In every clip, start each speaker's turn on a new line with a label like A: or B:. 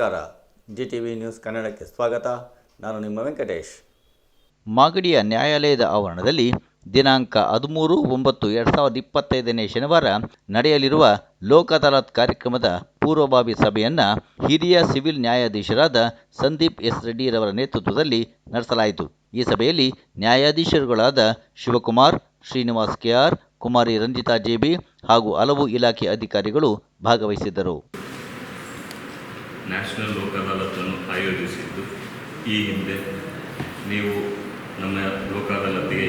A: ನಮಸ್ಕಾರ. G T V news ಕನ್ನಡಕ್ಕೆ ಸ್ವಾಗತ. ನಾನು ನಿಮ್ಮ ವೆಂಕಟೇಶ್.
B: ಮಾಗಡಿಯ ನ್ಯಾಯಾಲಯದ ಆವರಣದಲ್ಲಿ ದಿನಾಂಕ ಹದಿಮೂರು ಒಂಬತ್ತು ಎರಡು ಸಾವಿರದ ಇಪ್ಪತ್ತೈದನೇ ಶನಿವಾರ ನಡೆಯಲಿರುವ ಲೋಕ ಅದಾಲತ್ ಕಾರ್ಯಕ್ರಮದ ಪೂರ್ವಭಾವಿ ಸಭೆಯನ್ನು ಹಿರಿಯ ಸಿವಿಲ್ ನ್ಯಾಯಾಧೀಶರಾದ ಸಂದೀಪ್ ಎಸ್ ರೆಡ್ಡಿರವರ ನೇತೃತ್ವದಲ್ಲಿ ನಡೆಸಲಾಯಿತು. ಈ ಸಭೆಯಲ್ಲಿ ನ್ಯಾಯಾಧೀಶರುಗಳಾದ ಶಿವಕುಮಾರ್, ಶ್ರೀನಿವಾಸ್ ಕೆಆರ್ ಕುಮಾರಿ ರಂಜಿತಾ ಜೇಬಿ ಹಾಗೂ ಹಲವು ಇಲಾಖೆ ಅಧಿಕಾರಿಗಳು ಭಾಗವಹಿಸಿದ್ದರು.
C: ನ್ಯಾಷನಲ್ ಲೋಕ್ ಅದಾಲತನ್ನು ಆಯೋಜಿಸಿದ್ದು. ಈ ಹಿಂದೆ ನೀವು ನಮ್ಮ ಲೋಕ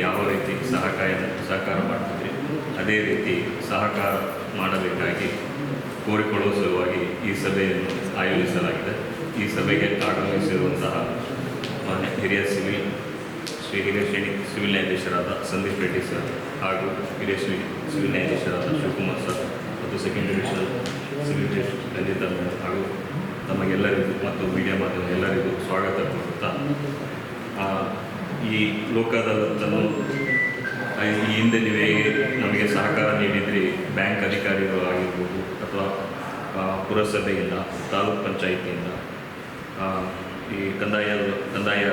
C: ಯಾವ ರೀತಿ ಸಹಕಾರ ಸಹಕಾರ ಮಾಡ್ತಿದ್ರಿ? ಅದೇ ರೀತಿ ಸಹಕಾರ ಮಾಡಬೇಕಾಗಿ ಕೋರಿಕೊಳ್ಳುವ ಸಲುವಾಗಿ ಈ ಸಭೆಯನ್ನು ಆಯೋಜಿಸಲಾಗಿದೆ. ಈ ಸಭೆಗೆ ಆಗಮಿಸಿರುವಂತಹ ಮಾನ್ಯ ಹಿರಿಯ ಸಿವಿಲ್ ಶ್ರೀ ಹಿರಿಯ ಶ್ರೇಣಿ ಸಿವಿಲ್ ನ್ಯಾಯಾಧೀಶರಾದ ಸಂದೀಪ್ ರೆಡ್ಡಿ ಸರ್ ಹಾಗೂ ಹಿರಿಯ ಶ್ರೀ ಸಿವಿಲ್ ನ್ಯಾಯಾಧೀಶರಾದ ಶಿವಕುಮಾರ್ ಸರ್ ಮತ್ತು second divisional civil judge Ranjitha ಹಾಗೂ ತಮಗೆಲ್ಲರಿಗೂ ಮತ್ತು ಮೀಡಿಯಾ ಮಾಧ್ಯಮ ಎಲ್ಲರಿಗೂ ಸ್ವಾಗತ ಕೊಡುತ್ತಾ ಈ ಲೋಕದಲ್ಲೂ ಈ ಹಿಂದೆ ನೀವು ಹೇಗೆ ನಮಗೆ ಸಹಕಾರ ನೀಡಿದ್ರಿ, ಬ್ಯಾಂಕ್ ಅಧಿಕಾರಿಗಳು ಆಗಿರ್ಬೋದು ಅಥವಾ ಪುರಸಭೆಯಿಂದ, ತಾಲೂಕ್ ಪಂಚಾಯಿತಿಯಿಂದ ಈ ಕಂದಾಯ ಕಂದಾಯ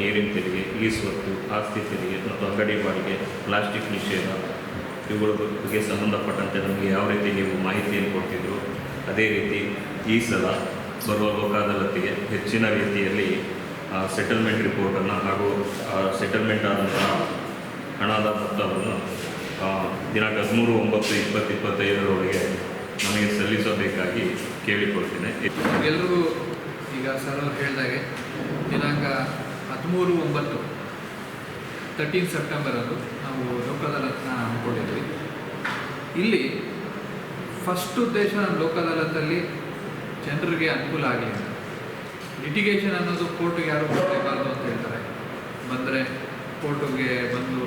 C: ನೀರಿನ ತೆರಿಗೆ, ಈ ಸ್ವತ್ತು, ಆಸ್ತಿ ತೆರಿಗೆ ಮತ್ತು ಅಂಗಡಿ ಬಾಡಿಗೆ, ಪ್ಲಾಸ್ಟಿಕ್ ನಿಷೇಧ, ಇವುಗಳ ಬಗ್ಗೆ ಸಂಬಂಧಪಟ್ಟಂತೆ ನಮಗೆ ಯಾವ ರೀತಿ ನೀವು ಮಾಹಿತಿಯನ್ನು ಕೊಡ್ತಿದ್ರು, ಅದೇ ರೀತಿ ಈ ಸಲ ಬರುವ ಲೋಕ ಅದಾಲತ್ತಿಗೆ ಹೆಚ್ಚಿನ ರೀತಿಯಲ್ಲಿ ಸೆಟಲ್ಮೆಂಟ್ ರಿಪೋರ್ಟನ್ನು ಹಾಗೂ ಸೆಟಲ್ಮೆಂಟ್ ಆದಂತಹ ಹಣದ ಮೊತ್ತವನ್ನು ದಿನಾಂಕ ಹದಿಮೂರು, ಒಂಬತ್ತು, ಇಪ್ಪತ್ತು ಇಪ್ಪತ್ತೈದರವರೆಗೆ ನಮಗೆ ಸಲ್ಲಿಸಬೇಕಾಗಿ ಕೇಳಿಕೊಳ್ತೇನೆ.
D: ಎಲ್ಲರೂ ಈಗ ಸರ್ ಹೇಳಿದಾಗೆ, ದಿನಾಂಕ ಹದಿಮೂರು, ಒಂಬತ್ತು ತರ್ಟೀನ್ ಸೆಪ್ಟೆಂಬರ್ ಅಂದು ನಾವು ಲೋಕ ಅಂದ್ಕೊಂಡಿದ್ವಿ ಇಲ್ಲಿ ಫಸ್ಟ್ ಉದ್ದೇಶ ನಮ್ಮ ಲೋಕ ಅದಾಲತ್ತಲ್ಲಿ ಜನರಿಗೆ ಅನುಕೂಲ ಆಗಲಿ ಲಿಟಿಗೇಷನ್ ಅನ್ನೋದು ಕೋರ್ಟಿಗೆ ಯಾರು ಬರಬೇಕಾದ್ರು ಅಂತ ಹೇಳ್ತಾರೆ. ಬಂದರೆ ಕೋರ್ಟಿಗೆ ಬಂದು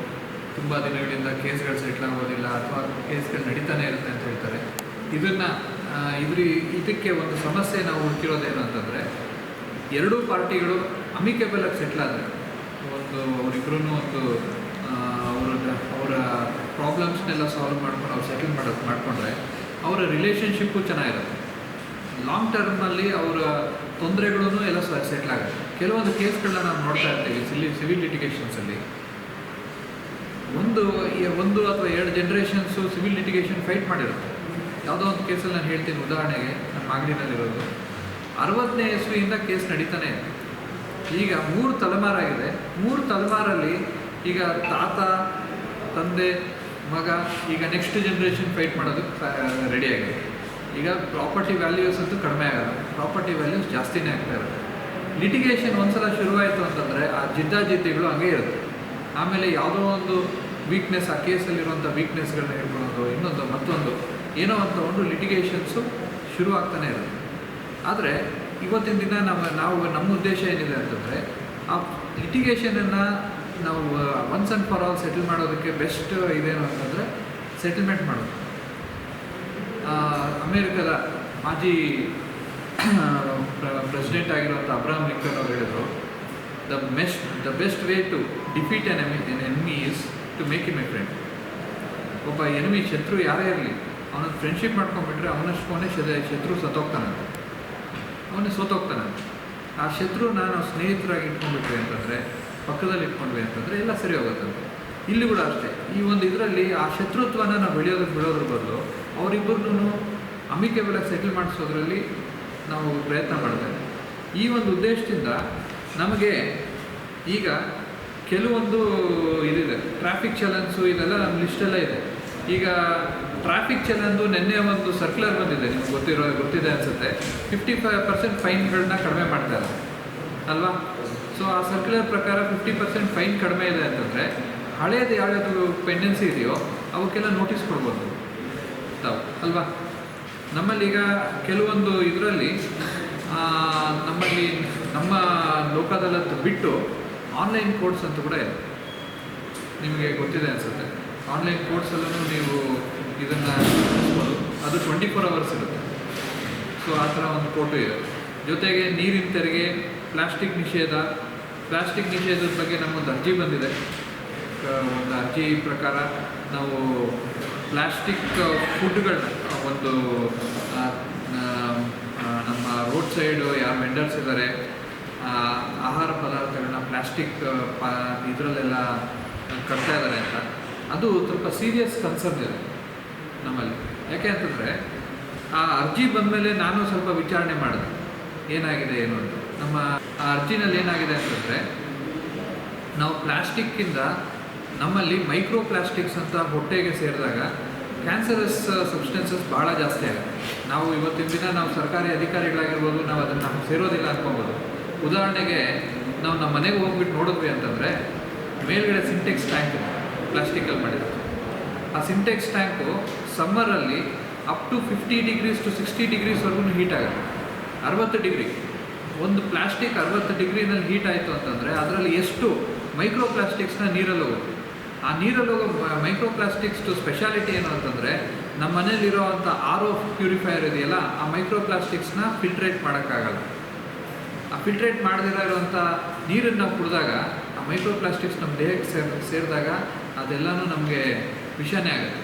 D: ತುಂಬ ದಿನಗಳಿಂದ ಕೇಸ್ಗಳು ಸೆಟ್ಲ್ ಆಗೋದಿಲ್ಲ ಅಥವಾ ಕೇಸ್ಗಳು ನಡೀತಾನೆ ಇರುತ್ತೆ ಅಂತ ಹೇಳ್ತಾರೆ. ಇದನ್ನು ಇದ್ರ, ಇದಕ್ಕೆ ಒಂದು ಸಮಸ್ಯೆ ನಾವು ಹುಡುಕಿರೋದೇನು ಅಂತಂದರೆ, ಎರಡೂ ಪಾರ್ಟಿಗಳು ಅಮಿಕೇಬಲ್ ಆಗಿ ಸೆಟ್ಲ್ ಆದರೆ, ಒಂದು ಅವರಿಬ್ಬರೂ ಒಂದು ಅವರ ಅವರ ಪ್ರಾಬ್ಲಮ್ಸ್ನೆಲ್ಲ ಸಾಲ್ವ್ ಮಾಡ್ಕೊಂಡು, ಅವ್ರು ಸೆಟಲ್ ಮಾಡೋದು ಮಾಡಿಕೊಂಡ್ರೆ, ಅವರ ರಿಲೇಷನ್ಶಿಪ್ಪು ಚೆನ್ನಾಗಿರುತ್ತೆ. ಲಾಂಗ್ ಟರ್ಮ್ನಲ್ಲಿ ಅವರ ತೊಂದರೆಗಳನ್ನು ಎಲ್ಲ ಸೆಟ್ಲ್ ಆಗುತ್ತೆ. ಕೆಲವೊಂದು ಕೇಸ್ಗಳನ್ನ ನಾವು ನೋಡ್ತಾ ಇರ್ತೀವಿ ಸಿಲಿ ಸಿವಿಲ್ ಲಿಟಿಗೇಷನ್ಸಲ್ಲಿ ಒಂದು ಒಂದು ಅಥವಾ ಎರಡು ಜನ್ರೇಷನ್ಸು ಸಿವಿಲ್ ಲಿಟಿಗೇಷನ್ ಫೈಟ್ ಮಾಡಿರುತ್ತೆ. ಯಾವುದೋ ಒಂದು ಕೇಸಲ್ಲಿ ನಾನು ಹೇಳ್ತೀನಿ ಉದಾಹರಣೆಗೆ ನಮ್ಮ ಮಾಗಡಿನಲ್ಲಿರೋದು. ಅರವತ್ತನೇ ಇಸ್ವಿಯಿಂದ ಕೇಸ್ ನಡೀತಾನೆ ಈಗ ಮೂರು ತಲೆಮಾರಾಗಿದೆ ಮೂರು ತಲೆಮಾರಲ್ಲಿ ಈಗ ತಾತ, ತಂದೆ, ಮಗ, ಈಗ ನೆಕ್ಸ್ಟ್ ಜನ್ರೇಷನ್ ಫೈಟ್ ಮಾಡೋದಕ್ಕೆ ರೆಡಿ ಆಗಿದೆ. ಈಗ ಪ್ರಾಪರ್ಟಿ ವ್ಯಾಲ್ಯೂಸ್ ಅಂತೂ ಕಡಿಮೆ ಆಗಲ್ಲ. ಪ್ರಾಪರ್ಟಿ ವ್ಯಾಲ್ಯೂಸ್ ಜಾಸ್ತಿನೇ ಆಗ್ತಾ ಇರುತ್ತೆ. ಲಿಟಿಗೇಷನ್ ಒಂದ್ಸಲ ಶುರುವಾಯಿತು ಅಂತಂದರೆ ಆ ಜಿದ್ದಾಜಿದ್ದಿಗಳು ಹಂಗೆ ಇರುತ್ತೆ. ಆಮೇಲೆ ಯಾವುದೋ ಒಂದು ವೀಕ್ನೆಸ್ ಆ ಕೇಸಲ್ಲಿರುವಂಥ ವೀಕ್ನೆಸ್ಗಳನ್ನ ಹೇಳ್ಕೊಳ್ಳೋದು, ಇನ್ನೊಂದು, ಮತ್ತೊಂದು, ಏನೋ ಅಂತ ಒಂದು ಲಿಟಿಗೇಷನ್ಸು ಶುರು ಆಗ್ತಾನೆ ಇರುತ್ತೆ. ಆದರೆ ಇವತ್ತಿನ ದಿನ ನಮ್ಮ, ನಾವು, ನಮ್ಮ ಉದ್ದೇಶ ಏನಿದೆ ಅಂತಂದರೆ, ಆ ಲಿಟಿಗೇಷನನ್ನು ನಾವು once and for all settle ಮಾಡೋದಕ್ಕೆ ಬೆಸ್ಟ್ ಇದೇನು ಅಂತಂದರೆ ಸೆಟಲ್ಮೆಂಟ್ ಮಾಡೋದು. ಅಮೇರಿಕದ ಮಾಜಿ ಪ್ರೆಸಿಡೆಂಟ್ ಆಗಿರುವಂಥ ಅಬ್ರಾಹಂ ಲಿಂಕನ್ ಅವರು ಹೇಳಿದರು, the best the best way to defeat an enemy, an enemy is to make him a friend. ಒಬ್ಬ ಎನಿಮಿ ಶತ್ರು ಯಾರೇ ಇರಲಿ ಅವನ ಫ್ರೆಂಡ್ಶಿಪ್ ಮಾಡ್ಕೊಂಡ್ಬಿಟ್ರೆ ಅವನಷ್ಟು ಶದ, ಶತ್ರು ಸತ್ತೋಗ್ತಾನಂತೆ ಅವನೇ ಸೋತೋಗ್ತಾನಂತೆ ಆ ಶತ್ರುನ ನಾವು ಸ್ನೇಹಿತರಾಗಿ ಇಟ್ಕೊಂಡ್ಬಿಟ್ವಿ ಅಂತಂದರೆ ಪಕ್ಕದಲ್ಲಿ ಇಟ್ಕೊಂಡ್ವಿ ಅಂತಂದರೆ ಎಲ್ಲ ಸರಿ ಹೋಗುತ್ತಂತೆ ಇಲ್ಲಿ ಕೂಡ ಅಷ್ಟೇ, ಈ ಒಂದು ಇದರಲ್ಲಿ ಆ ಶತ್ರುತ್ವನ ನಾವು ಬೆಳೆಯೋದಕ್ಕೆ ಬಿಡೋದ್ರ ಬದಲು ಅವರಿಬ್ಬರನ್ನು ಅಮಿಕೇಬಲಾಗಿ ಸೆಟಲ್ ಮಾಡಿಸೋದ್ರಲ್ಲಿ ನಾವು ಪ್ರಯತ್ನ ಮಾಡ್ತೇವೆ. ಈ ಒಂದು ಉದ್ದೇಶದಿಂದ ನಮಗೆ ಈಗ ಕೆಲವೊಂದು ಇದಿದೆ ಟ್ರಾಫಿಕ್ ಚಲನ್ಸು ಇದೆಲ್ಲ ನಮ್ಮ ಲಿಸ್ಟೆಲ್ಲ ಇದೆ. ಈಗ ಟ್ರಾಫಿಕ್ ಚಲನ್ದು ನಿನ್ನೆ ಒಂದು ಸರ್ಕ್ಯುಲರ್ ಬಂದಿದೆ, ನಿಮ್ಗೆ ಗೊತ್ತಿರೋ, ಗೊತ್ತಿದೆ ಅನಿಸುತ್ತೆ. ಫಿಫ್ಟಿ ಫೈವ್ ಪರ್ಸೆಂಟ್ ಫೈನ್ಗಳನ್ನ ಕಡಿಮೆ ಮಾಡ್ತಾರೆ ಅಲ್ವಾ? ಸೊ ಆ ಸರ್ಕ್ಯುಲರ್ ಪ್ರಕಾರ ಫಿಫ್ಟಿ ಪರ್ಸೆಂಟ್ ಫೈನ್ ಕಡಿಮೆ ಇದೆ ಅಂತಂದರೆ, ಹಳೇದು ಯಾವ್ಯಾವುದು ಪೆಂಡೆನ್ಸಿ ಇದೆಯೋ, ಅವಕ್ಕೆಲ್ಲ ನೋಟಿಸ್ ಕೊಡ್ಬೋದು ತಾವು. ಅಲ್ವಾ? ನಮ್ಮಲ್ಲಿ ಈಗ ಕೆಲವೊಂದು ಇದರಲ್ಲಿ ನಮ್ಮಲ್ಲಿ ನಮ್ಮ ಲೋಕದಲ್ಲಂತ ಬಿಟ್ಟು ಆನ್ಲೈನ್ ಕೋರ್ಸ್ ಅಂತ ಕೂಡ ಇದೆ. ನಿಮಗೆ ಗೊತ್ತಿದೆ ಅನಿಸುತ್ತೆ. ಆನ್ಲೈನ್ ಕೋರ್ಸಲ್ಲೂ ನೀವು ಇದನ್ನು ಅದು ಟ್ವೆಂಟಿ ಫೋರ್ ಅವರ್ಸ್ ಇರುತ್ತೆ. ಸೊ ಆ ಥರ ಒಂದು ಕೋರ್ಟು ಇದೆ. ಜೊತೆಗೆ ನೀರಿನ ತೆರಿಗೆ ಪ್ಲಾಸ್ಟಿಕ್ ನಿಷೇಧ. ಪ್ಲಾಸ್ಟಿಕ್ ನಿಷೇಧದ ಬಗ್ಗೆ ನಮ್ಮೊಂದು ಅರ್ಜಿ ಬಂದಿದೆ. ಒಂದು ಅರ್ಜಿ ಪ್ರಕಾರ ನಾವು ಪ್ಲಾಸ್ಟಿಕ್ ಫುಡ್ಗಳನ್ನ ಒಂದು ನಮ್ಮ ರೋಡ್ ಸೈಡು ಯಾರು ವೆಂಡರ್ಸ್ ಇದ್ದಾರೆ ಆಹಾರ ಪದಾರ್ಥಗಳನ್ನ ಪ್ಲಾಸ್ಟಿಕ್ ಪಾ, ಇದರಲ್ಲೆಲ್ಲ ಕಟ್ತಾ ಇದ್ದಾರೆ ಅಂತ. ಅದು ಸ್ವಲ್ಪ ಸೀರಿಯಸ್ ಕನ್ಸರ್ನ್ ಇದೆ ನಮ್ಮಲ್ಲಿ. ಯಾಕೆ ಅಂತಂದರೆ, ಆ ಅರ್ಜಿ ಬಂದಮೇಲೆ ನಾನು ಸ್ವಲ್ಪ ವಿಚಾರಣೆ ಮಾಡಿದೆ. ಏನಾಗಿದೆ, ಏನು ಅಂತ. ನಮ್ಮ ಆ ಅರ್ಜಿನಲ್ಲಿ ಏನಾಗಿದೆ ಅಂತಂದರೆ, ನಾವು ಪ್ಲಾಸ್ಟಿಕ್ಕಿಂದ ನಮ್ಮಲ್ಲಿ ಮೈಕ್ರೋ ಪ್ಲಾಸ್ಟಿಕ್ಸ್ ಅಂತ ಹೊಟ್ಟೆಗೆ ಸೇರಿದಾಗ ಕ್ಯಾನ್ಸರಸ್ ಸಬ್ಸ್ಟೆನ್ಸಸ್ ಭಾಳ ಜಾಸ್ತಿ ಆಗುತ್ತೆ. ನಾವು ಇವತ್ತಿನ ದಿನ ನಾವು ಸರ್ಕಾರಿ ಅಧಿಕಾರಿಗಳಾಗಿರ್ಬೋದು, ನಾವು ಅದನ್ನು ನಮ್ಗೆ ಸೇರೋದಿಲ್ಲ ಅನ್ಕೋಬೋದು. ಉದಾಹರಣೆಗೆ, ನಾವು ನಮ್ಮ ಮನೆಗೆ ಹೋಗ್ಬಿಟ್ಟು ನೋಡಿದ್ವಿ ಅಂತಂದರೆ, ಮೇಲ್ಗಡೆ ಸಿಂಟೆಕ್ಸ್ ಟ್ಯಾಂಕ್ ಪ್ಲಾಸ್ಟಿಕಲ್ಲಿ ಮಾಡಿದ್ರು ಆ Sintex tank ಸಮ್ಮರಲ್ಲಿ up to fifty degrees to sixty ಡಿಗ್ರೀಸ್ವರೆಗೂ heat ಆಗುತ್ತೆ. ಅರವತ್ತು ಡಿಗ್ರಿ ಒಂದು ಪ್ಲಾಸ್ಟಿಕ್ ಅರವತ್ತು ಡಿಗ್ರಿನಲ್ಲಿ ಹೀಟ್ ಆಯಿತು ಅಂತಂದರೆ, ಅದರಲ್ಲಿ ಎಷ್ಟು ಮೈಕ್ರೋ ಪ್ಲಾಸ್ಟಿಕ್ಸ್ನ ನೀರಲ್ಲಿ ಹೋಗುತ್ತೆ? ಆ ನೀರಲ್ಲಿ ಹೋಗೋ ಮೈಕ್ರೋ ಪ್ಲಾಸ್ಟಿಕ್ಸ್ದು ಸ್ಪೆಷಾಲಿಟಿ ಏನು ಅಂತಂದರೆ ನಮ್ಮ ಮನೇಲಿರೋವಂಥ ಆರ್ ಪ್ಯೂರಿಫೈಯರ್ ಇದೆಯಲ್ಲ, ಆ ಮೈಕ್ರೋ ಪ್ಲಾಸ್ಟಿಕ್ಸ್ನ ಫಿಲ್ಟ್ರೇಟ್ ಮಾಡೋಕ್ಕಾಗಲ್ಲ. ಆ ಫಿಲ್ಟ್ರೇಟ್ ಮಾಡದಿರೋ ಇರುವಂಥ ನೀರನ್ನು ಕುಡಿದಾಗ, ಆ ಮೈಕ್ರೋ ಪ್ಲಾಸ್ಟಿಕ್ಸ್ ನಮ್ಮ ದೇಹಕ್ಕೆ ಸೇರ್, ಸೇರಿದಾಗ ಅದೆಲ್ಲನೂ ನಮಗೆ ವಿಷನೇ ಆಗುತ್ತೆ.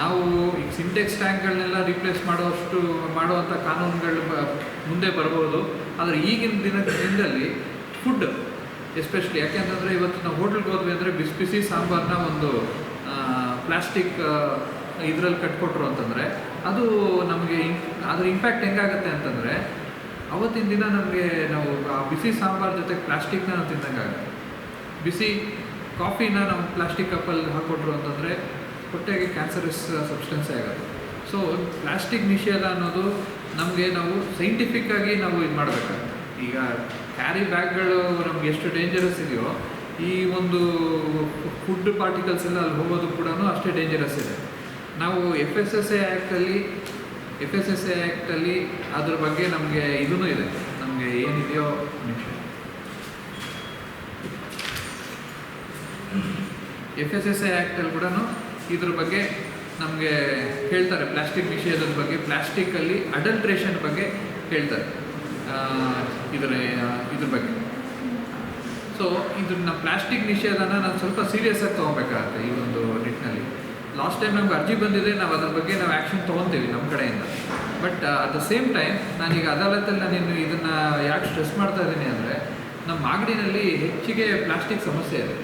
D: ನಾವು ಈಗ ಸಿಂಟೆಕ್ಸ್ ಟ್ಯಾಂಕ್ಗಳನ್ನೆಲ್ಲ ರಿಪ್ಲೇಸ್ ಮಾಡೋಷ್ಟು ಮಾಡುವಂಥ ಕಾನೂನುಗಳು ಮುಂದೆ ಬರ್ಬೋದು. ಆದರೆ ಈಗಿನ ದಿನ ದಿನದಲ್ಲಿ ಫುಡ್ ಎಸ್ಪೆಷಲಿ ಯಾಕೆಂತಂದರೆ ಇವತ್ತು ನಾವು ಹೋಟೆಲ್ಗೆ ಹೋದ್ವಿ ಅಂದರೆ ಬಿಸಿ ಬಿಸಿ ಸಾಂಬಾರನ್ನ ಒಂದು ಪ್ಲಾಸ್ಟಿಕ್ ಇದರಲ್ಲಿ ಕಟ್ಕೊಟ್ರು ಅಂತಂದರೆ, ಅದು ನಮಗೆ ಅದ್ರ ಇಂಪ್ಯಾಕ್ಟ್ ಹೆಂಗಾಗುತ್ತೆ ಅಂತಂದರೆ, ಅವತ್ತಿನ ದಿನ ನಮಗೆ ನಾವು ಆ ಬಿಸಿ ಸಾಂಬಾರ್ ಜೊತೆಗೆ ಪ್ಲಾಸ್ಟಿಕ್ನ ನಾವು ತಿಂದಂಗಾಗುತ್ತೆ. ಬಿಸಿ ಕಾಫಿನ ನಾವು ಪ್ಲಾಸ್ಟಿಕ್ ಕಪ್ಪಲ್ಲಿ ಹಾಕ್ಕೊಟ್ರು ಅಂತಂದರೆ ಹೊಟ್ಟೆಗೆ ಕ್ಯಾನ್ಸರಸ್ ಸಬ್ಸ್ಟೆನ್ಸೇ ಆಗುತ್ತೆ. ಸೊ ಪ್ಲಾಸ್ಟಿಕ್ ನಿಷೇಧ ಅನ್ನೋದು ನಮಗೆ ನಾವು ಸೈಂಟಿಫಿಕ್ಕಾಗಿ ನಾವು ಇದು ಮಾಡಬೇಕಾಗುತ್ತೆ ಈಗ ಕ್ಯಾರಿ ಬ್ಯಾಗ್ಗಳು ನಮ್ಗೆ ಎಷ್ಟು ಡೇಂಜರಸ್ ಇದೆಯೋ, ಈ ಒಂದು ಫುಡ್ ಪಾರ್ಟಿಕಲ್ಸ್ ಎಲ್ಲ ಅಲ್ಲಿ ಹೋಗೋದು ಕೂಡ ಅಷ್ಟೇ ಡೇಂಜರಸ್ ಇದೆ. ನಾವು ಎಫ್ ಎಸ್ ಎಸ್ ಎ ಆ್ಯಕ್ಟಲ್ಲಿ ಎಫ್ ಎಸ್ ಎಸ್ ಎ ಆ್ಯಕ್ಟಲ್ಲಿ ಅದ್ರ ಬಗ್ಗೆ ನಮಗೆ ಇದೂ ಇದೆ. ನಮಗೆ ಏನಿದೆಯೋ ನಿಮಿಷ. ಎಫ್ ಎಸ್ ಎಸ್ ಎ ಆ್ಯಕ್ಟಲ್ಲಿ ಕೂಡ ಇದ್ರ ಬಗ್ಗೆ ನಮಗೆ ಹೇಳ್ತಾರೆ. ಪ್ಲಾಸ್ಟಿಕ್ ವಿಷಯದ ಬಗ್ಗೆ ಪ್ಲಾಸ್ಟಿಕ್ಕಲ್ಲಿ ಅಡಲ್ಟ್ರೇಷನ್ ಬಗ್ಗೆ ಹೇಳ್ತಾರೆ. ಇದರ, ಇದ್ರ ಬಗ್ಗೆ. ಸೊ ಇದನ್ನ ಪ್ಲಾಸ್ಟಿಕ್ ನಿಷೇಧನ ನಾನು ಸ್ವಲ್ಪ ಸೀರಿಯಸ್ ಆಗಿ ತೊಗೊಬೇಕಾಗತ್ತೆ ಈ ಒಂದು ನಿಟ್ಟಿನಲ್ಲಿ. ಲಾಸ್ಟ್ ಟೈಮ್ ನಮ್ಗೆ ಅರ್ಜಿ ಬಂದಿದೆ, ನಾವು ಅದ್ರ ಬಗ್ಗೆ ನಾವು ಆ್ಯಕ್ಷನ್ ತೊಗೊತೀವಿ ನಮ್ಮ ಕಡೆಯಿಂದ. But at the same time ನಾನೀಗ ಅದಾಲತ್ತಲ್ಲಿ ನಾನು ಇನ್ನು ಇದನ್ನು ಯಾಕೆ ಸ್ಟ್ರೆಸ್ ಮಾಡ್ತಾ ಇದ್ದೀನಿ ಅಂದರೆ ನಮ್ಮ ಮಾಗಡಿನಲ್ಲಿ ಹೆಚ್ಚಿಗೆ ಪ್ಲಾಸ್ಟಿಕ್ ಸಮಸ್ಯೆ ಇದೆ.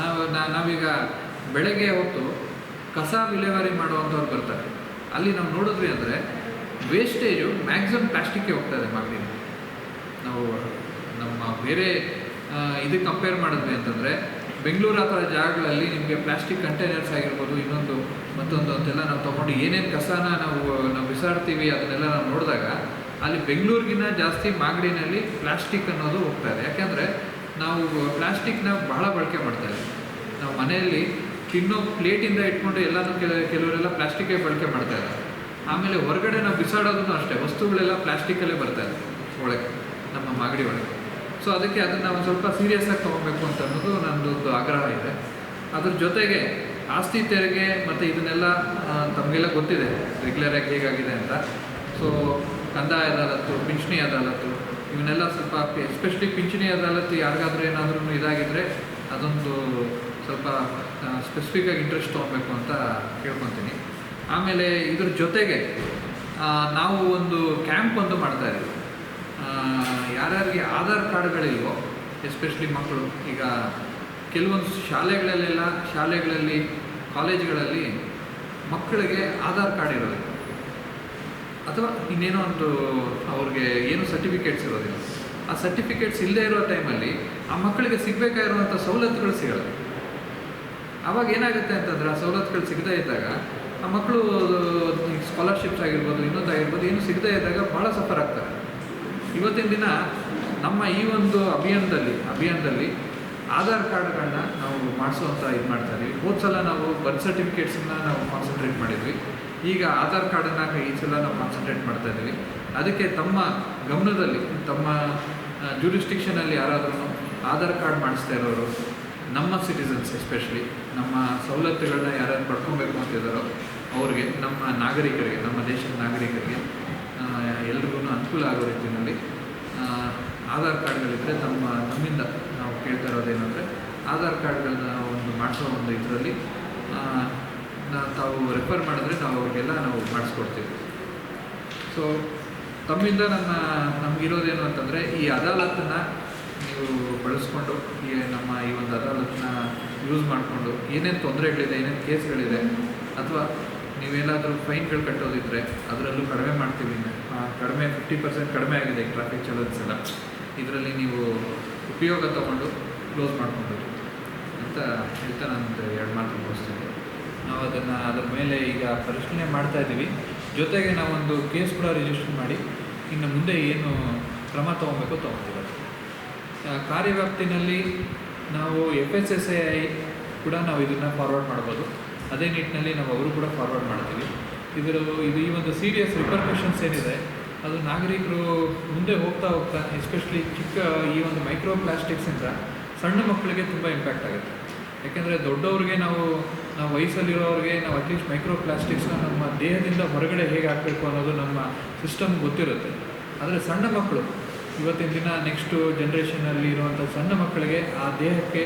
D: ನಾವು ನಾವೀಗ ಬೆಳಗ್ಗೆ ಹೊತ್ತು ಕಸ ವಿಲೇವಾರಿ ಮಾಡುವಂಥವ್ರು ಬರ್ತಾರೆ. ಅಲ್ಲಿ ನಾವು ನೋಡಿದ್ವಿ ಅಂದರೆ ವೇಸ್ಟೇಜು ಮ್ಯಾಕ್ಸಿಮಮ್ ಪ್ಲಾಸ್ಟಿಕ್ಗೆ ಹೋಗ್ತಾ ಇದೆ ಮಾಗಡಿನಲ್ಲಿ ನಾವು, ನಮ್ಮ ಬೇರೆ ಇದಕ್ಕೆ ಕಂಪೇರ್ ಮಾಡಿದ್ವಿ ಅಂತಂದರೆ, ಬೆಂಗಳೂರು ಆ ಥರ ಜಾಗಗಳಲ್ಲಿ ನಿಮಗೆ ಪ್ಲಾಸ್ಟಿಕ್ ಕಂಟೈನರ್ಸ್ ಆಗಿರ್ಬೋದು, ಇನ್ನೊಂದು, ಮತ್ತೊಂದು ಅಂತೆಲ್ಲ ನಾವು ತೊಗೊಂಡು ಏನೇನು ಕಸನ ನಾವು ನಾವು ಬಿಸಾಡ್ತೀವಿ ಅದನ್ನೆಲ್ಲ ನಾವು ನೋಡಿದಾಗ, ಅಲ್ಲಿ ಬೆಂಗಳೂರಿಗಿನ್ನ ಜಾಸ್ತಿ ಮಾಗಡಿನಲ್ಲಿ ಪ್ಲಾಸ್ಟಿಕ್ ಅನ್ನೋದು ಹೋಗ್ತಾ ಇದೆ. ಯಾಕೆಂದರೆ, ನಾವು ಪ್ಲಾಸ್ಟಿಕ್ನ ಬಹಳ ಬಳಕೆ ಮಾಡ್ತಾ ಇದ್ದೀವಿ. ನಾವು ಮನೆಯಲ್ಲಿ ತಿನ್ನೋ ಪ್ಲೇಟಿಂದ ಇಟ್ಕೊಂಡು ಎಲ್ಲನೂ ಕೆಲ, ಕೆಲವರೆಲ್ಲ ಪ್ಲಾಸ್ಟಿಕ್ಕೇ ಬಳಕೆ ಮಾಡ್ತಾ ಇದ್ದಾರೆ. ಆಮೇಲೆ ಹೊರಗಡೆ ನಾವು ಬಿಸಾಡೋದನ್ನು ಅಷ್ಟೇ, ವಸ್ತುಗಳೆಲ್ಲ ಪ್ಲಾಸ್ಟಿಕಲ್ಲೇ ಬರ್ತಾ ಇದೆ ಒಳಗೆ, ನಮ್ಮ ಮಾಗಡಿ ಒಳಗೆ. ಸೊ ಅದಕ್ಕೆ ಅದನ್ನು ಒಂದು ಸ್ವಲ್ಪ ಸೀರಿಯಸ್ ಆಗಿ ತೊಗೊಬೇಕು ಅಂತ ಅನ್ನೋದು ನನ್ನದೊಂದು ಆಗ್ರಹ ಇದೆ. ಅದ್ರ ಜೊತೆಗೆ ಆಸ್ತಿ ತೆರಿಗೆ ಮತ್ತು ಇದನ್ನೆಲ್ಲ ತಮಗೆಲ್ಲ ಗೊತ್ತಿದೆ ರೆಗ್ಯುಲರಾಗಿ ಹೇಗಾಗಿದೆ ಅಂತ. ಸೊ ಕಂದಾಯ ಅದಾಲತ್ತು, ಪಿಂಚಣಿ ಅದಾಲತ್ತು, ಇವನ್ನೆಲ್ಲ ಸ್ವಲ್ಪ ಎಸ್ಪೆಷಲಿ ಪಿಂಚಣಿ ಅದಾಲತ್ತು ಯಾರಿಗಾದ್ರೂ ಏನಾದರೂ ಇದಾಗಿದ್ದರೆ ಅದೊಂದು ಸ್ವಲ್ಪ ಸ್ಪೆಸಿಫಿಕ್ ಆಗಿ ಇಂಟ್ರೆಸ್ಟ್ ತೊಗೊಬೇಕು ಅಂತ ಕೇಳ್ಕೊತೀನಿ. ಆಮೇಲೆ ಇದ್ರ ಜೊತೆಗೆ ನಾವು ಒಂದು ಕ್ಯಾಂಪ್ ಒಂದು ಮಾಡ್ತಾ ಇದ್ದೀವಿ ಯಾರ್ಯಾರಿಗೆ ಆಧಾರ್ ಕಾರ್ಡ್ಗಳಿಲ್ವೋ ಎಸ್ಪೆಷಲಿ ಮಕ್ಕಳು, ಈಗ ಕೆಲವೊಂದು ಶಾಲೆಗಳಲ್ಲೆಲ್ಲ, ಶಾಲೆಗಳಲ್ಲಿ, ಕಾಲೇಜ್ಗಳಲ್ಲಿ ಮಕ್ಕಳಿಗೆ ಆಧಾರ್ ಕಾರ್ಡ್ ಇರೋದಿಲ್ಲ. ಅಥವಾ ಇನ್ನೇನೋ ಒಂದು ಅವ್ರಿಗೆ ಏನು ಸರ್ಟಿಫಿಕೇಟ್ಸ್ ಇರೋದಿಲ್ಲ. ಆ ಸರ್ಟಿಫಿಕೇಟ್ಸ್ ಇಲ್ಲದೆ ಇರೋ ಟೈಮಲ್ಲಿ ಆ ಮಕ್ಕಳಿಗೆ ಸಿಗಬೇಕಾಗಿರುವಂಥ ಸವಲತ್ತುಗಳು ಸಿಗಲ್ಲ. ಆವಾಗ ಏನಾಗುತ್ತೆ ಅಂತಂದ್ರೆ ಆ ಸವಲತ್ತುಗಳು ಸಿಗದೇ ಇದ್ದಾಗ ಮಕ್ಕಳು ಸ್ಕಾಲರ್ಶಿಪ್ಸ್ ಆಗಿರ್ಬೋದು, ಇನ್ನೊಂದು ಆಗಿರ್ಬೋದು, ಏನು ಸಿಗದೇ ಇದ್ದಾಗ ಭಾಳ ಸಫರ್ ಆಗ್ತಾರೆ. ಇವತ್ತಿನ ದಿನ ನಮ್ಮ ಈ ಒಂದು ಅಭಿಯಾನದಲ್ಲಿ ಅಭಿಯಾನದಲ್ಲಿ ಆಧಾರ್ ಕಾರ್ಡ್ಗಳನ್ನ ನಾವು ಮಾಡಿಸುವಂಥ ಇದು ಮಾಡ್ತಾರೆ. ಹೋದ ಸಲ ನಾವು ಬರ್ತ್ ಸರ್ಟಿಫಿಕೇಟ್ಸನ್ನ ನಾವು ಕಾನ್ಸಂಟ್ರೇಟ್ ಮಾಡಿದ್ವಿ. ಈಗ ಆಧಾರ್ ಕಾರ್ಡನ್ನು ಈ ಸಲ ನಾವು ಕಾನ್ಸಂಟ್ರೇಟ್ ಮಾಡ್ತಾ ಇದ್ದೀವಿ. ಅದಕ್ಕೆ ತಮ್ಮ ಗಮನದಲ್ಲಿ, ತಮ್ಮ ಜೂರಿಸ್ಟಿಕ್ಷನಲ್ಲಿ ಯಾರಾದ್ರೂ ಆಧಾರ್ ಕಾರ್ಡ್ ಮಾಡಿಸ್ತಾ ಇರೋರು, ನಮ್ಮ ಸಿಟಿಸನ್ಸ್ ಎಸ್ಪೆಷಲಿ ನಮ್ಮ ಸವಲತ್ತುಗಳನ್ನ ಯಾರು ಪಡ್ಕೊಬೇಕು ಅಂತಿದ್ದಾರೋ ಅವ್ರಿಗೆ, ನಮ್ಮ ನಾಗರಿಕರಿಗೆ, ನಮ್ಮ ದೇಶದ ನಾಗರಿಕರಿಗೆ ಎಲ್ರಿಗೂ ಅನುಕೂಲ ಆಗೋ ರೀತಿಯಲ್ಲಿ ಆಧಾರ್ ಕಾರ್ಡ್ಗಳಿದ್ದರೆ ನಮ್ಮ ನಮ್ಮಿಂದ ನಾವು ಕೇಳ್ತಾ ಇರೋದೇನೆಂದರೆ ಆಧಾರ್ ಕಾರ್ಡ್ಗಳನ್ನ ಒಂದು ಮಾಡಿಸೋ ಒಂದು ಇದರಲ್ಲಿ ತಾವು ರೆಫರ್ ಮಾಡಿದ್ರೆ ನಾವು ಅವ್ರಿಗೆಲ್ಲ ನಾವು ಮಾಡಿಸ್ಕೊಡ್ತೀವಿ. ಸೊ ತಮ್ಮಿಂದ ನನ್ನ, ನಮಗಿರೋದೇನು ಅಂತಂದರೆ ಈ ಅದಾಲತ್ತನ್ನು ನೀವು ಬಳಸ್ಕೊಂಡು ಈ ನಮ್ಮ ಈ ಒಂದು ಅದಾಲತ್ನ ಯೂಸ್ ಮಾಡಿಕೊಂಡು ಏನೇನು ತೊಂದರೆಗಳಿದೆ, ಏನೇನು ಕೇಸ್ಗಳಿದೆ ಅಥವಾ ನೀವೇನಾದರೂ ಫೈನ್ಗಳು ಕಟ್ಟೋದಿದ್ರೆ ಅದರಲ್ಲೂ ಕಡಿಮೆ ಮಾಡ್ತೀವಿ. ಕಡಿಮೆ ಫಿಫ್ಟಿ ಪರ್ಸೆಂಟ್ ಕಡಿಮೆ ಆಗಿದೆ ಟ್ರಾಫಿಕ್ ಚಾಲನ್ಸ್ ಎಲ್ಲ ಇದರಲ್ಲಿ ನೀವು ಉಪಯೋಗ ತಗೊಂಡು ಕ್ಲೋಸ್ ಮಾಡ್ಕೊಂಡು ಅಂತ ಹೇಳ್ತಾ ನಾನು ಎರಡು ಮಾತು ಮುಗಿಸ್ತೀನಿ. ನಾವು ಅದನ್ನು ಅದ್ರ ಮೇಲೆ ಈಗ ಪರಿಶೀಲನೆ ಮಾಡ್ತಾ ಇದ್ದೀವಿ. ಜೊತೆಗೆ ನಾವೊಂದು ಕೇಸ್ ಕೂಡ ರಿಜಿಸ್ಟರ್ ಮಾಡಿ ಇನ್ನು ಮುಂದೆ ಏನು ಕ್ರಮ ತೊಗೊಬೇಕು ತೊಗೊತೀವಿ. ಕಾರ್ಯವ್ಯಾಪ್ತಿನಲ್ಲಿ ನಾವು ಎಫ್ ಎಸ್ ಎಸ್ ಐ ಕೂಡ ನಾವು ಇದನ್ನು ಫಾರ್ವರ್ಡ್ ಮಾಡ್ಬೋದು. ಅದೇ ನಿಟ್ಟಿನಲ್ಲಿ ನಾವು ಅವರು ಕೂಡ ಫಾರ್ವರ್ಡ್ ಮಾಡ್ತೀವಿ. ಇದರ ಇದು ಈ ಒಂದು ಸೀರಿಯಸ್ ರಿಪರ್ಕಷನ್ಸ್ ಏನಿದೆ, ಅದು ನಾಗರಿಕರು ಮುಂದೆ ಹೋಗ್ತಾ ಹೋಗ್ತಾ ಎಸ್ಪೆಷಲಿ ಚಿಕ್ಕ ಈ ಒಂದು ಮೈಕ್ರೋ ಪ್ಲಾಸ್ಟಿಕ್ಸಿಂದ ಸಣ್ಣ ಮಕ್ಕಳಿಗೆ ತುಂಬ ಇಂಪ್ಯಾಕ್ಟ್ ಆಗುತ್ತೆ. ಯಾಕೆಂದರೆ ದೊಡ್ಡವ್ರಿಗೆ ನಾವು ನಾವು ವಯಸ್ಸಲ್ಲಿರೋರಿಗೆ ನಾವು ಅಟ್ಲೀಸ್ಟ್ ಮೈಕ್ರೋ ಪ್ಲಾಸ್ಟಿಕ್ಸ್ನ ನಮ್ಮ ದೇಹದಿಂದ ಹೊರಗಡೆ ಹೇಗೆ ಹಾಕಬೇಕು ಅನ್ನೋದು ನಮ್ಮ ಸಿಸ್ಟಮ್ ಗೊತ್ತಿರುತ್ತೆ. ಆದರೆ ಸಣ್ಣ ಮಕ್ಕಳು ಇವತ್ತಿನ ದಿನ ನೆಕ್ಸ್ಟು ಜನ್ರೇಷನಲ್ಲಿ ಇರುವಂಥ ಸಣ್ಣ ಮಕ್ಕಳಿಗೆ ಆ ದೇಹಕ್ಕೆ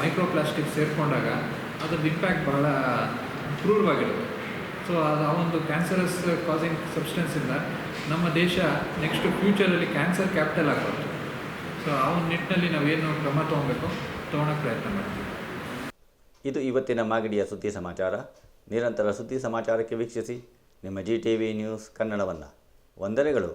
D: ಮೈಕ್ರೋ ಪ್ಲಾಸ್ಟಿಕ್ ಸೇರಿಕೊಂಡಾಗ ಅದ್ರದ್ದು ಇಂಪ್ಯಾಕ್ಟ್ ಬಹಳ ಕ್ರೂರವಾಗಿರುತ್ತೆ. ಸೊ ಅದು ಆ ಒಂದು ಕ್ಯಾನ್ಸರಸ್ ಕಾಸಿಂಗ್ ಸಬ್ಸ್ಟೆನ್ಸಿಂದ ನಮ್ಮ ದೇಶ ನೆಕ್ಸ್ಟ್ ಫ್ಯೂಚರಲ್ಲಿ ಕ್ಯಾನ್ಸರ್ ಕ್ಯಾಪಿಟಲ್ ಆಗ್ಬೋದು ಸೊ ಆ ಒಂದು ನಿಟ್ಟಿನಲ್ಲಿ ನಾವೇನು ಕ್ರಮ ತೊಗೊಬೇಕು? ತೊಗೊಳಕ್ಕೆ ಪ್ರಯತ್ನ ಮಾಡ್ತೀವಿ.
A: ಇದು ಇವತ್ತಿನ ಮಾಗಡಿಯ ಸುದ್ದಿ ಸಮಾಚಾರ. ನಿರಂತರ ಸುದ್ದಿ ಸಮಾಚಾರಕ್ಕೆ ವೀಕ್ಷಿಸಿ. ನಿಮ್ಮ ಜಿ ಟಿ ವಿ ನ್ಯೂಸ್ ಕನ್ನಡವನ್ನು. ವಂದನೆಗಳು.